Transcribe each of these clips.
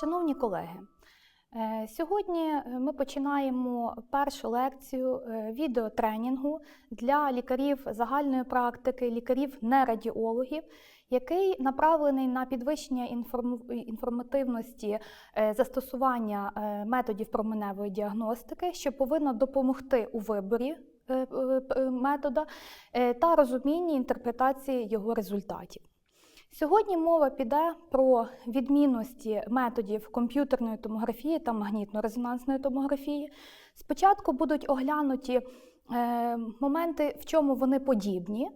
Шановні колеги, е, сьогодні ми починаємо першу лекцію е, відеотренінгу для лікарів загальної практики, лікарів нерадіологів, який направлений на підвищення інформативності е, застосування е, методів променевої діагностики, що повинно допомогти у виборі е, е, е, метода е, та розумінні інтерпретації його результатів. Сьогодні мова піде про відмінності методів комп'ютерної томографії та магнітно-резонансної томографії. Спочатку будуть оглянуті е, моменти, в чому вони подібні,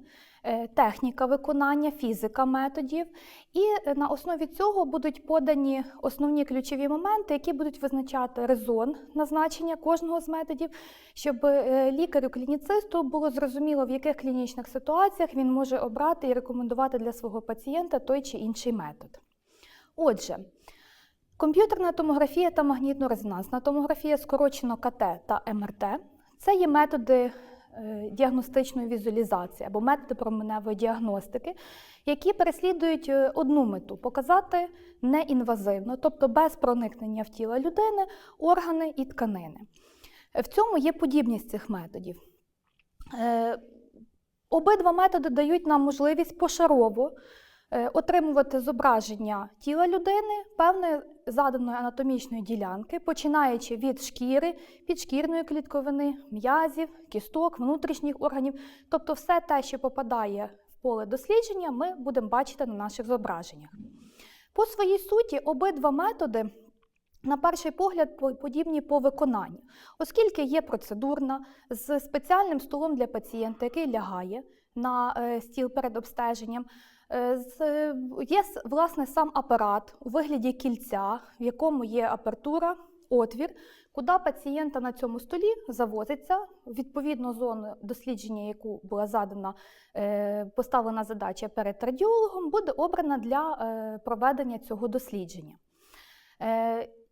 техніка виконання, фізика методів, і е, на основі цього будуть подані основні ключові моменти, які будуть визначати резон назначення кожного з методів, щоб е, лікарю-клініцисту було зрозуміло, в яких клінічних ситуаціях він може обрати і рекомендувати для свого пацієнта той чи інший метод. Отже, комп'ютерна томографія та магнітно-резонансна томографія, скорочено КТ та МРТ, це є методи е, діагностичної візуалізації або методи променевої діагностики, які переслідують е, одну мету показати неінвазивно, тобто без проникнення в тіло людини, органи і тканини. В цьому є подібність цих методів. Е, Обидва методи дають нам можливість пошарово е, отримувати зображення тіла людини певної заданої анатомічної ділянки, починаючи від шкіри, підшкірної клітковини, м'язів, кісток, внутрішніх органів, тобто все те, що попадає в поле дослідження, ми будемо бачити на наших зображеннях. По своїй суті, обидва методи на перший погляд подібні по виконанню, оскільки є процедурна з спеціальним столом для пацієнта, який лягає на е, стіл перед обстеженням. Е, Є власне сам апарат у вигляді кільця, в якому є апертура, отвір, куди пацієнта на цьому столі завозиться відповідно зону дослідження, яку була задана е, поставлена задача перед радіологом, буде обрана для е, проведення цього дослідження.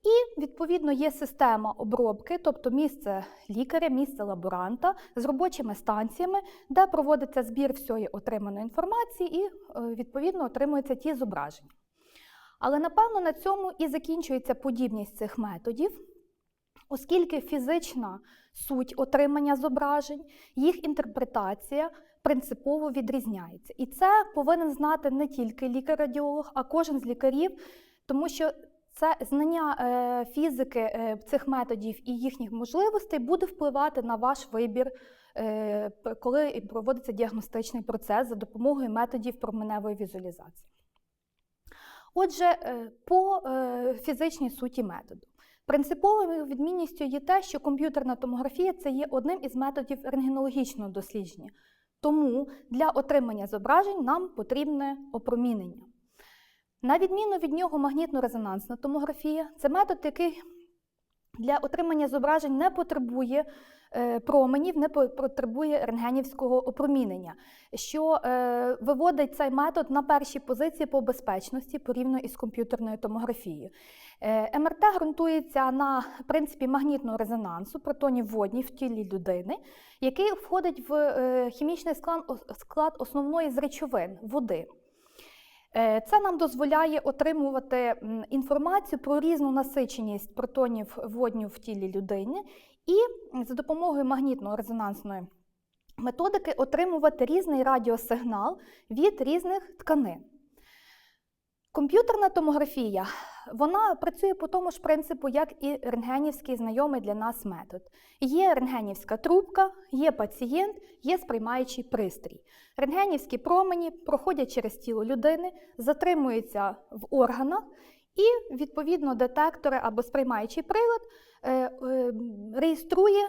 І відповідно є система обробки, тобто місце лікаря, місце лаборанта з робочими станціями, де проводиться збір всієї отриманої інформації і е, відповідно отримуються ті зображення. Але напевно на цьому і закінчується подібність цих методів, оскільки фізична суть отримання зображень, їх інтерпретація принципово відрізняється. І це повинен знати не тільки лікар-радіолог, а кожен з лікарів, тому що це знання е, фізики е, цих методів і їхніх можливостей буде впливати на ваш вибір, е, коли проводиться діагностичний процес за допомогою методів променевої візуалізації. Отже, по фізичній суті методу. Принциповою відмінністю є те, що комп'ютерна томографія це є одним із методів рентгенологічного дослідження. Тому для отримання зображень нам потрібне опромінення. На відміну від нього магнітно-резонансна томографія це метод, який для отримання зображень не потребує е, променів, не потребує рентгенівського опромінення, що е, виводить цей метод на перші позиції по безпечності порівняно із комп'ютерною томографією. Е, МРТ ґрунтується на принципі магнітного резонансу протонів водній в тілі людини, який входить в хімічний склад основної з речовин води. Е, Це нам дозволяє отримувати інформацію про різну насиченість протонів водню в тілі людини і за допомогою магнітно-резонансної методики отримувати різний радіосигнал від різних тканин. Комп'ютерна томографія вона працює по тому ж принципу, як і рентгенівський знайомий для нас метод. Є рентгенівська трубка, є пацієнт, є сприймаючий пристрій. Рентгенівські промені проходять через тіло людини, затримуються в органах, і відповідно детектори або сприймаючий прилад е, е, реєструє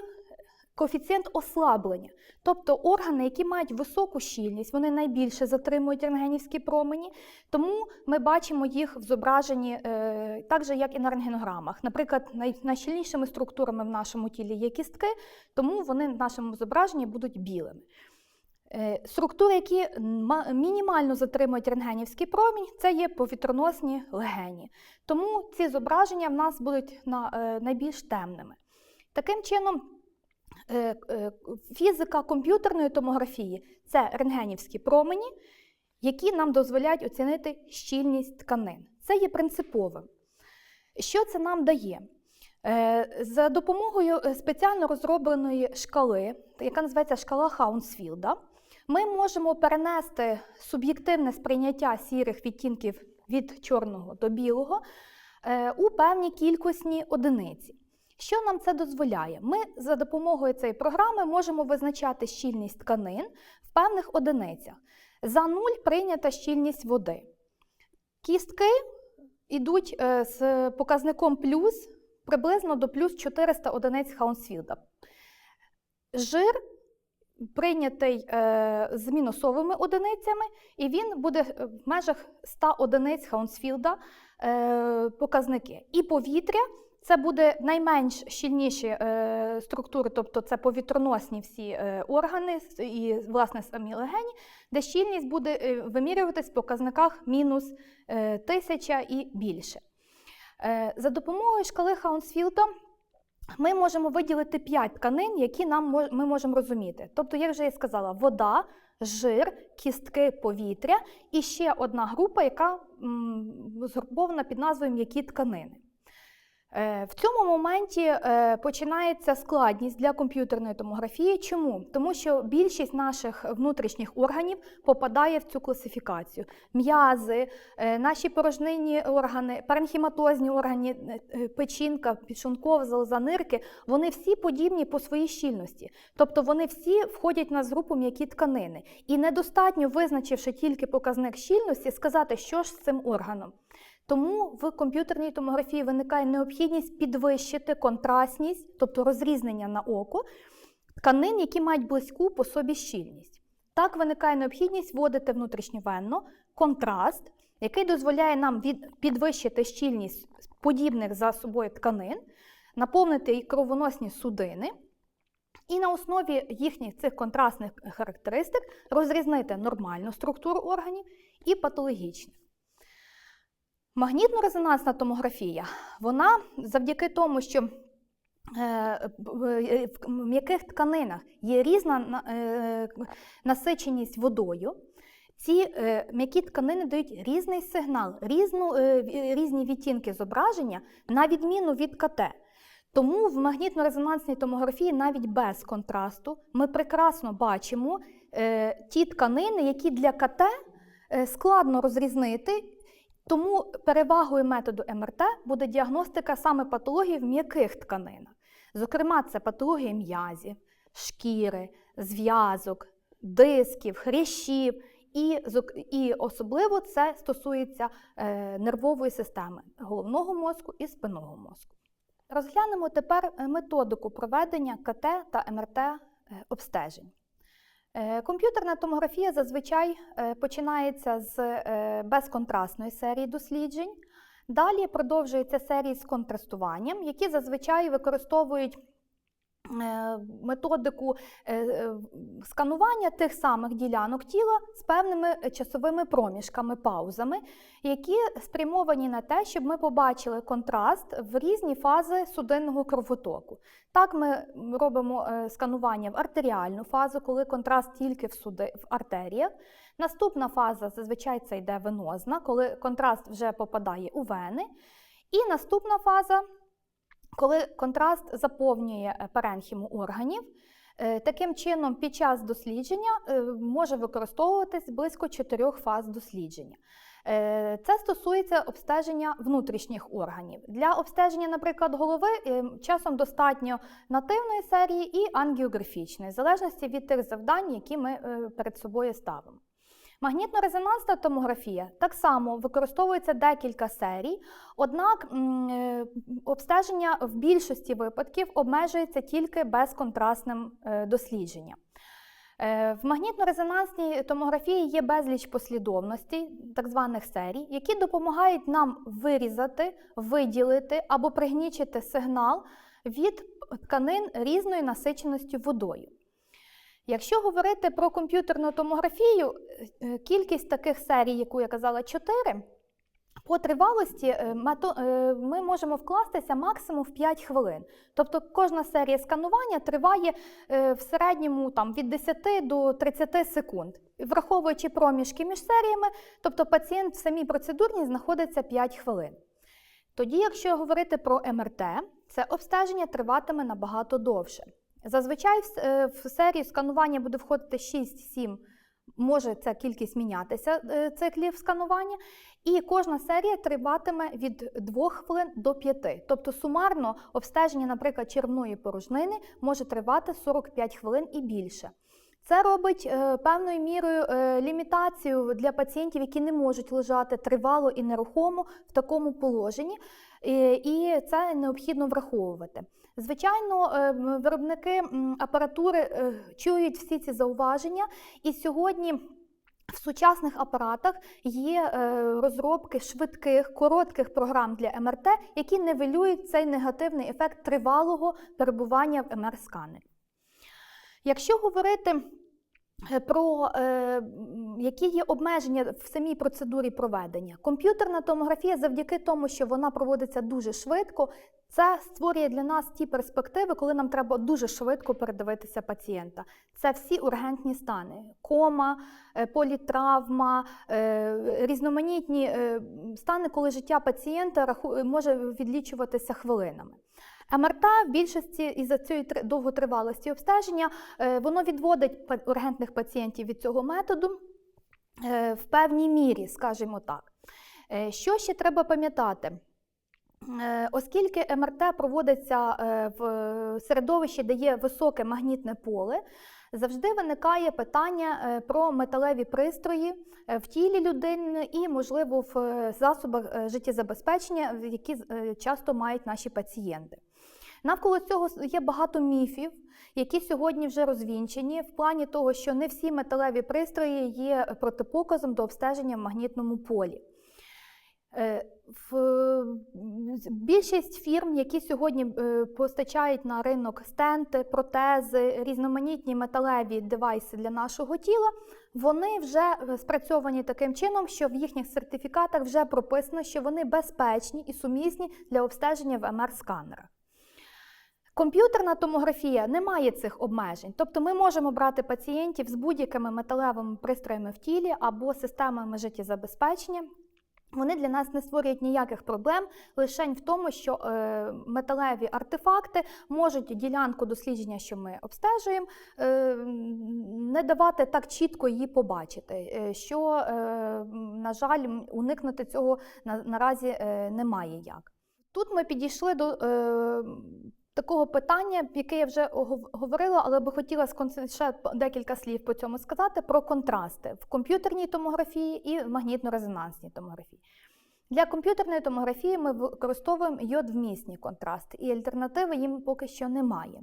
коефіцієнт ослаблення. Тобто органи, які мають високу щільність, вони найбільше затримують рентгенівські промені, тому ми бачимо їх в зображенні е, так же, як і на рентгенограмах. Наприклад, най- найщільнішими структурами в нашому тілі є кістки, тому вони в нашому зображенні будуть білими. Е, Структури, які мінімально затримують рентгенівський промінь, це є повітроносні легені. Тому ці зображення в нас будуть е, найбільш темними. Таким чином, фізика комп'ютерної томографії це рентгенівські промені, які нам дозволяють оцінити щільність тканин. Це є принциповим. Що це нам дає? Е, За допомогою е, спеціально розробленої шкали, яка називається шкала Хаунсфілда, ми можемо перенести суб'єктивне сприйняття сірих відтінків від чорного до білого е, у певні кількісні одиниці. Що нам це дозволяє? Ми за допомогою цієї програми можемо визначати щільність тканин в певних одиницях. За нуль прийнята щільність води. Кістки йдуть е, з показником плюс приблизно до плюс 400 одиниць Хаунсфілда. Жир прийнятий е, з мінусовими одиницями, і він буде е, в межах 100 одиниць Хаунсфілда показники. І повітря це буде найменш щільніші е, структури, тобто це повітроносні всі е, органи і, власне, самі легені, де щільність буде е, вимірюватись в показниках мінус е, 1000 і більше. Е, За допомогою шкали Хаунсфілда ми можемо виділити 5 тканин, які нам ми можемо розуміти. Тобто, як вже я сказала, вода, жир, кістки, повітря і ще одна група, яка м, згрупована під назвою м'які тканини. Е, В цьому моменті е, починається складність для комп'ютерної томографії. Чому? Тому що більшість наших внутрішніх органів попадає в цю класифікацію. М'язи, е, наші порожнинні органи, паренхіматозні органи, печінка, підшлункова залоза, нирки, вони всі подібні по своїй щільності. Тобто вони всі входять на групу м'які тканини. І недостатньо, визначивши тільки показник щільності, сказати, що ж з цим органом. Тому в комп'ютерній томографії виникає необхідність підвищити контрастність, тобто розрізнення на око тканин, які мають близьку по собі щільність. Так виникає необхідність вводити внутрішньовенно контраст, який дозволяє нам підвищити щільність подібних за собою тканин, наповнити кровоносні судини. І на основі їхніх цих контрастних характеристик розрізнити нормальну структуру органів і патологічну. Магнітно-резонансна томографія, вона завдяки тому, що е, е, в м'яких тканинах є різна е, насиченість водою. Ці м'які тканини дають різний сигнал, різну, різні відтінки зображення, на відміну від КТ. Тому в магнітно-резонансній томографії навіть без контрасту ми прекрасно бачимо ті тканини, які для КТ складно розрізнити. Тому перевагою методу МРТ буде діагностика саме патології в м'яких тканинах. Зокрема, це патології м'язів, шкіри, зв'язок, дисків, хрящів. І, і особливо це стосується е, нервової системи головного мозку і спинного мозку. Розглянемо тепер е, методику проведення КТ та МРТ е, обстежень. Е, Комп'ютерна томографія зазвичай е, починається з е, безконтрастної серії досліджень. Далі продовжується серії з контрастуванням, які зазвичай використовують методику е, е, сканування тих самих ділянок тіла з певними е, часовими проміжками, паузами, які спрямовані на те, щоб ми побачили контраст в різні фази судинного кровотоку. Так, ми робимо е, сканування в артеріальну фазу, коли контраст тільки в, суди, в артеріях. Наступна фаза зазвичай це йде венозна, коли контраст вже попадає у вени. І наступна фаза, коли контраст заповнює е, паренхіму органів. Е, Таким чином, під час дослідження е, може використовуватись близько чотирьох фаз дослідження. Це стосується обстеження внутрішніх органів. Для обстеження, наприклад, голови часом достатньо нативної серії і ангіографічної, в залежності від тих завдань, які ми перед собою ставимо. Магнітно-резонансна томографія так само використовується декілька серій, однак е, обстеження в більшості випадків обмежується тільки безконтрастним е, дослідженням. Е, В магнітно-резонансній томографії є безліч послідовностей, так званих серій, які допомагають нам вирізати, виділити або пригнічити сигнал від тканин різної насиченості водою. Якщо говорити про комп'ютерну томографію, е, кількість таких серій, яку я казала, 4, по тривалості е, е, ми можемо вкластися максимум в 5 хвилин. Тобто кожна серія сканування триває е, в середньому там, від 10 до 30 секунд, враховуючи проміжки між серіями, тобто пацієнт в самій процедурній знаходиться 5 хвилин. Тоді, якщо говорити про МРТ, це обстеження триватиме набагато довше. Зазвичай в е, в серії сканування буде входити 6-7, може ця кількість мінятися е, циклів сканування, і кожна серія триватиме від 2 хвилин до 5. Тобто сумарно обстеження, наприклад, червної порожнини може тривати 45 хвилин і більше. Це робить е, певною мірою лімітацію для пацієнтів, які не можуть лежати тривало і нерухомо в такому положенні, і це необхідно враховувати. Звичайно, е, виробники апаратури е, чують всі ці зауваження, і сьогодні. В сучасних апаратах є е, розробки швидких, коротких програм для МРТ, які нивелюють цей негативний ефект тривалого перебування в МР-сканері. Якщо говорити про е, які є обмеження в самій процедурі проведення, комп'ютерна томографія, завдяки тому, що вона проводиться дуже швидко, це створює для нас ті перспективи, коли нам треба дуже швидко передивитися пацієнта. Це всі ургентні стани: кома, е, політравма, е, різноманітні е, стани, коли життя пацієнта може відлічуватися хвилинами. МРТ в більшості із-за цієї довготривалості обстеження воно відводить ургентних пацієнтів від цього методу в певній мірі, скажімо так. Що ще треба пам'ятати? Е, Оскільки МРТ проводиться е, в середовищі, де є високе магнітне поле, завжди виникає питання е, про металеві пристрої е, в тілі людини і, можливо, в е, засобах е, життєзабезпечення, які е, часто мають наші пацієнти. Навколо цього є багато міфів, які сьогодні вже розвінчені, в плані того, що не всі металеві пристрої є протипоказом до обстеження в магнітному полі. В більшість фірм, які сьогодні е, постачають на ринок стенти, протези, різноманітні металеві девайси для нашого тіла, вони вже е, спрацьовані таким чином, що в їхніх сертифікатах вже прописано, що вони безпечні і сумісні для обстеження в МР-сканерах. Комп'ютерна томографія не має цих обмежень, тобто ми можемо брати пацієнтів з будь-якими металевими пристроями в тілі або системами життєзабезпечення. Вони для нас не створюють ніяких проблем, лише в тому, що е, металеві артефакти можуть ділянку дослідження, що ми обстежуємо, е, не давати так чітко її побачити. е, Що, е, на жаль, уникнути цього на, наразі е, немає як. Тут ми підійшли до е, такого питання, яке я вже говорила, але би хотіла ще декілька слів по цьому сказати про контрасти в комп'ютерній томографії і в магнітно-резонансній томографії. Для комп'ютерної томографії ми використовуємо йодвмісні контрасти, і альтернативи їм поки що немає.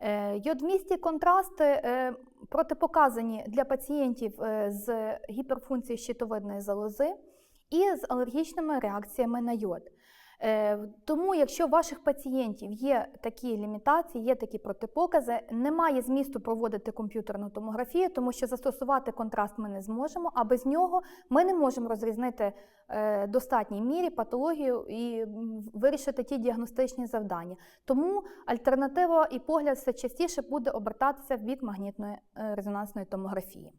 Е, Йодвмісті контрасти е, протипоказані для пацієнтів е, з гіперфункцією щитовидної залози і з алергічними реакціями на йод. Е, Тому, якщо у ваших пацієнтів є такі лімітації, є такі протипокази, немає змісту проводити комп'ютерну томографію, тому що застосувати контраст ми не зможемо, а без нього ми не можемо розрізнити е, в достатній мірі патологію і вирішити ті діагностичні завдання. Тому альтернатива і погляд все частіше буде обертатися в бік магнітної е, резонансної томографії.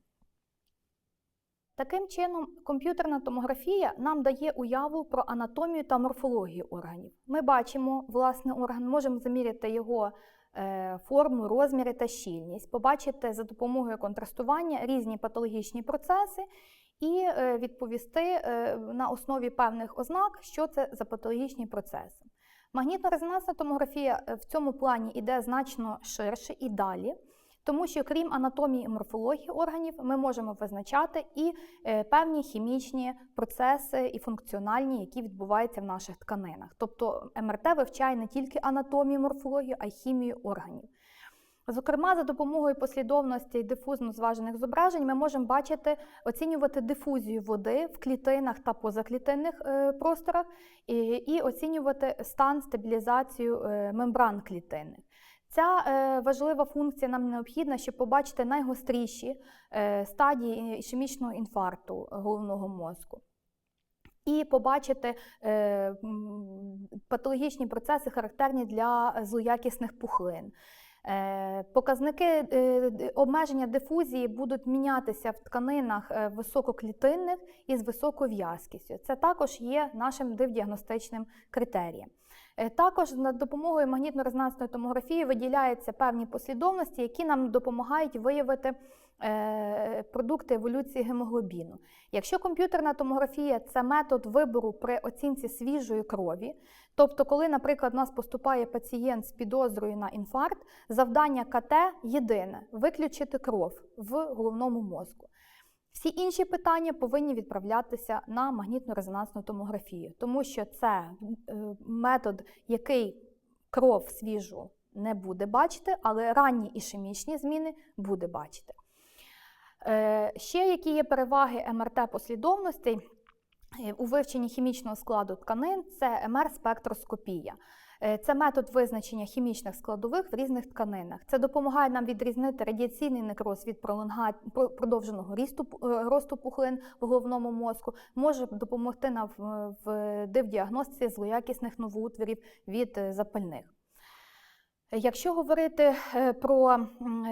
Таким чином, комп'ютерна томографія нам дає уяву про анатомію та морфологію органів. Ми бачимо власне орган, можемо заміряти його е, форму, розміри та щільність, побачити за допомогою контрастування різні патологічні процеси і е, відповісти е, на основі певних ознак, що це за патологічні процеси. Магнітно-резонансна томографія в цьому плані йде значно ширше і далі. Тому що крім анатомії і морфології органів, ми можемо визначати і е, певні хімічні процеси і функціональні, які відбуваються в наших тканинах. Тобто МРТ вивчає не тільки анатомію, морфологію, а й хімію органів. Зокрема, за допомогою послідовності дифузно зважених зображень ми можемо бачити, оцінювати дифузію води в клітинах та позаклітинних е, просторах і, оцінювати стан стабілізацію е, мембран клітинних. Ця е, важлива функція нам необхідна, щоб побачити найгостріші е, стадії ішемічного інфаркту головного мозку. І побачити е, патологічні процеси, характерні для злоякісних пухлин. Е, Показники е, обмеження дифузії будуть мінятися в тканинах е, висококлітинних і з високою в'язкістю. Це також є нашим дивдіагностичним критерієм. Е, Також за допомогою магнітно-резонансної томографії виділяються певні послідовності, які нам допомагають виявити е, продукти еволюції гемоглобіну. Якщо комп'ютерна томографія це метод вибору при оцінці свіжої крові, тобто, коли, наприклад, у нас поступає пацієнт з підозрою на інфаркт, завдання КТ єдине виключити кров в головному мозку. Всі інші питання повинні відправлятися на магнітно-резонансну томографію, тому що це е, метод, який кров свіжу не буде бачити, але ранні ішемічні зміни буде бачити. Е, Ще які є переваги МРТ-послідовностей е, у вивченні хімічного складу тканин, це МР-спектроскопія. Е, Це метод визначення хімічних складових в різних тканинах. Це допомагає нам відрізнити радіаційний некроз від продовженого е, росту пухлин в головному мозку, може допомогти нам в дивдіагностиці злоякісних новоутворів від е, запальних. Якщо говорити е, про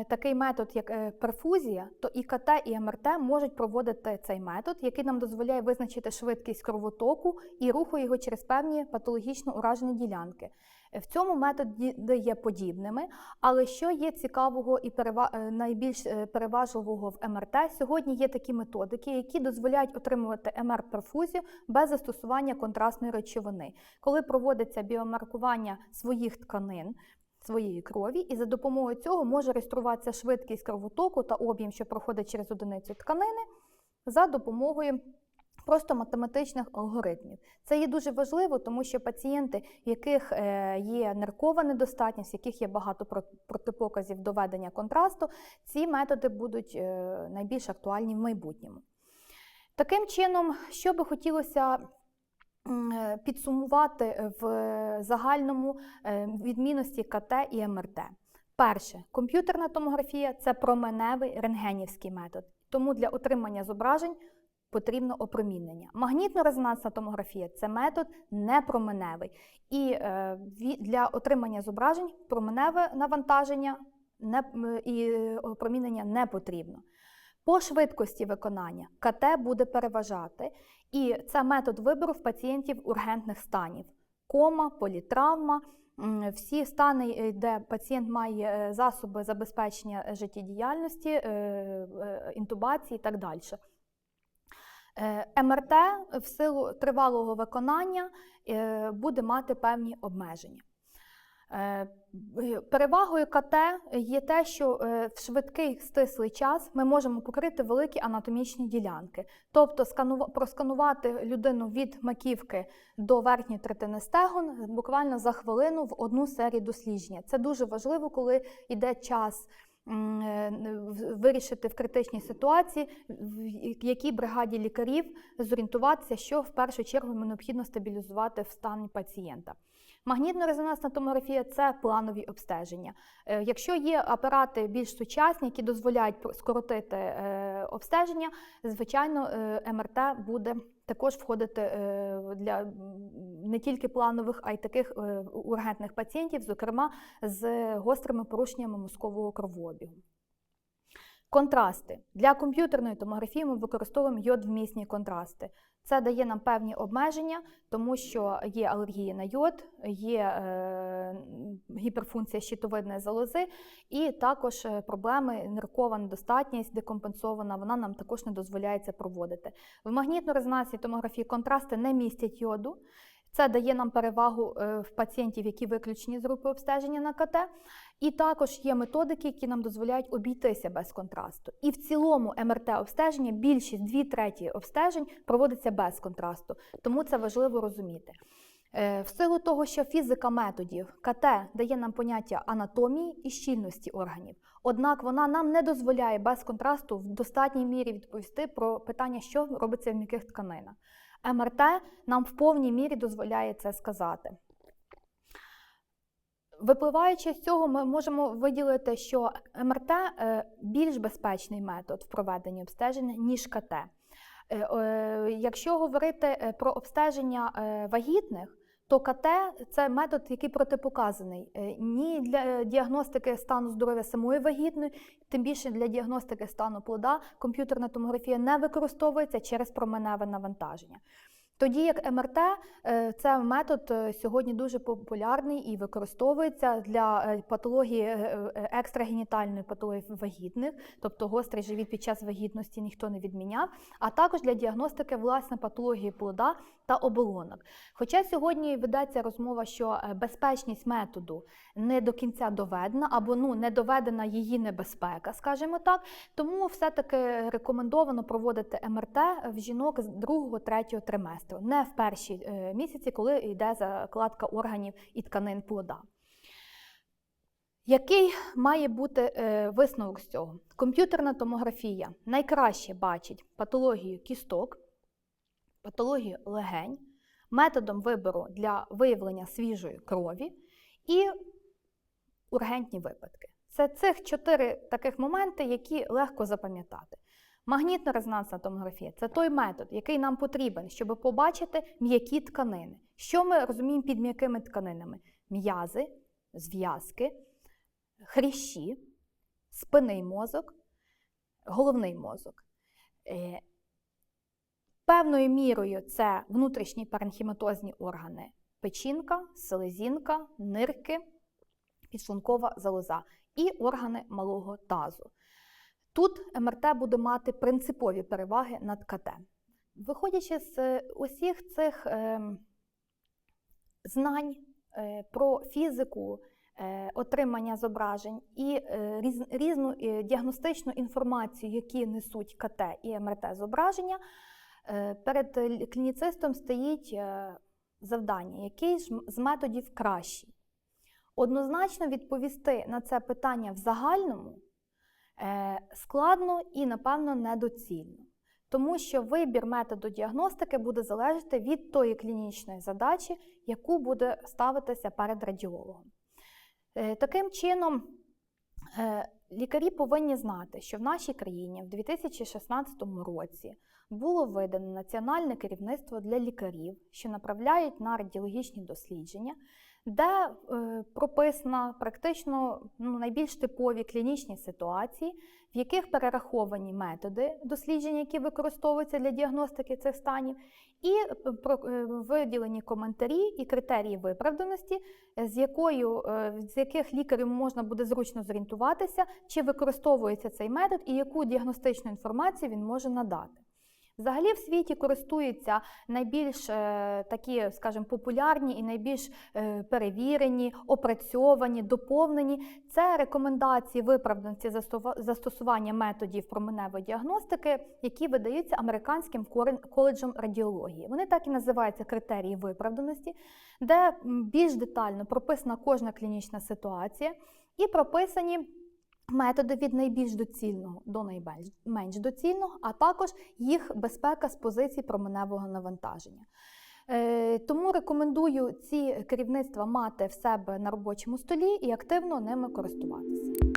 такий метод, як е, перфузія, то і КТ, і МРТ можуть проводити цей метод, який нам дозволяє визначити швидкість кровотоку і руху його через певні патологічно уражені ділянки. Е, В цьому методі є подібними, але що є цікавого і найбільш переважливого в МРТ, сьогодні є такі методики, які дозволяють отримувати МР-перфузію без застосування контрастної речовини. Коли проводиться біомаркування своїх тканин, своєї крові, і за допомогою цього може реєструватися швидкість кровотоку та об'єм, що проходить через одиницю тканини, за допомогою просто математичних алгоритмів. Це є дуже важливо, тому що пацієнти, в яких е, є ниркова недостатність, в яких є багато протипоказів доведення контрасту, ці методи будуть е, найбільш актуальні в майбутньому. Таким чином, що би хотілося підсумувати в загальному е, відмінності КТ і МРТ. Перше, комп'ютерна томографія це променевий рентгенівський метод, тому для отримання зображень потрібно опромінення. Магнітно-резонансна томографія це метод непроменевий, і е, для отримання зображень променеве навантаження і е, опромінення не потрібно. По швидкості виконання КТ буде переважати, і це метод вибору в пацієнтів ургентних станів: кома, політравма, всі стани, е, де пацієнт має е, засоби забезпечення життєдіяльності, е, інтубації і так далі. МРТ в силу тривалого виконання буде мати певні обмеження. Е, Перевагою КТ є те, що е, в швидкий стислий час ми можемо покрити великі анатомічні ділянки, тобто сканува- просканувати людину від маківки до верхньої третини стегон буквально за хвилину в одну серію дослідження. Це дуже важливо, коли йде час. Е, Вирішити в критичній ситуації, в якій бригаді лікарів зорієнтуватися, що в першу чергу необхідно стабілізувати в стані пацієнта. Магнітно-резонансна томографія це планові обстеження. Е, Якщо є апарати більш сучасні, які дозволяють скоротити е, обстеження, звичайно, МРТ буде також входити е, для не тільки планових, а й таких е, ургентних пацієнтів, зокрема з гострими порушеннями мозкового кровообігу. Контрасти. Для комп'ютерної томографії ми використовуємо йод-вмісні контрасти. Це дає нам певні обмеження, тому що є алергія на йод, є е, гіперфункція щитовидної залози, і також е, проблеми ниркова недостатність, декомпенсована, вона нам також не дозволяє це проводити. В магнітно-резонансній томографії контрасти не містять йоду. Це дає нам перевагу е, в пацієнтів, які виключені з групи обстеження на КТ. І також є методики, які нам дозволяють обійтися без контрасту. І в цілому МРТ-обстеження більшість дві треті обстежень проводиться без контрасту. Тому це важливо розуміти. Е, В силу того, що фізика методів КТ дає нам поняття анатомії і щільності органів, однак вона нам не дозволяє без контрасту в достатній мірі відповісти про питання, що робиться в м'яких тканинах. МРТ нам в повній мірі дозволяє це сказати. Випливаючи з цього, ми можемо виділити, що МРТ е, більш безпечний метод в проведенні обстеження, ніж КТ. Е, Якщо говорити е, про обстеження вагітних, то КТ це метод, який протипоказаний ні для діагностики стану здоров'я самої вагітної, тим більше для діагностики стану плода комп'ютерна томографія не використовується через променеве навантаження. Тоді як МРТ е, це метод е, сьогодні дуже популярний і використовується для е, патології екстрагенітальної патології вагітних, тобто гострий живіт під час вагітності ніхто не відміняв, а також для діагностики власне патології плода та оболонок. Хоча сьогодні ведеться розмова, що безпечність методу не до кінця доведена або ну не доведена її небезпека, скажімо так, тому все-таки рекомендовано проводити МРТ в жінок з другого-третього триместру, не в перші е, місяці, коли йде закладка органів і тканин плода. Який має бути е, висновок з цього? Комп'ютерна томографія найкраще бачить патологію кісток, патологію легень, методом вибору для виявлення свіжої крові і ургентні випадки. Це цих чотири таких моменти, які легко запам'ятати. Магнітно-резонансна томографія це той метод, який нам потрібен, щоб побачити м'які тканини. Що ми розуміємо під м'якими тканинами? М'язи, зв'язки, хрящі, спинний мозок, головний мозок. Е, Певною мірою це внутрішні паренхіматозні органи печінка, селезінка, нирки, підшлункова залоза і органи малого тазу. Тут МРТ буде мати принципові переваги над КТ. Виходячи з е, усіх цих е, знань е, про фізику, е, отримання зображень і різ, різну діагностичну інформацію, які несуть КТ і МРТ зображення, перед клініцистом стоїть завдання, який ж з методів кращий. Однозначно відповісти на це питання в загальному складно і, напевно, недоцільно. Тому що вибір методу діагностики буде залежати від тої клінічної задачі, яку буде ставитися перед радіологом. Е, Таким чином, е, лікарі повинні знати, що в нашій країні в 2016 році було видано національне керівництво для лікарів, що направляють на радіологічні дослідження, де е, прописано практично ну, найбільш типові клінічні ситуації, в яких перераховані методи дослідження, які використовуються для діагностики цих станів, і е, е, виділені коментарі і критерії виправданості, з, якою, з яких лікарю можна буде зручно зорієнтуватися, чи використовується цей метод і яку діагностичну інформацію він може надати. Взагалі в світі користуються найбільш е, такі, скажімо, популярні і найбільш е, перевірені, опрацьовані, доповнені. Це рекомендації виправданості застосування методів променевої діагностики, які видаються американським коледжем радіології. Вони так і називаються критерії виправданості, де більш детально прописана кожна клінічна ситуація і прописані методи від найбільш доцільного до найменш менш доцільного, а також їх безпека з позиції променевого навантаження. Е, Тому рекомендую ці керівництва мати в себе на робочому столі і активно ними користуватися.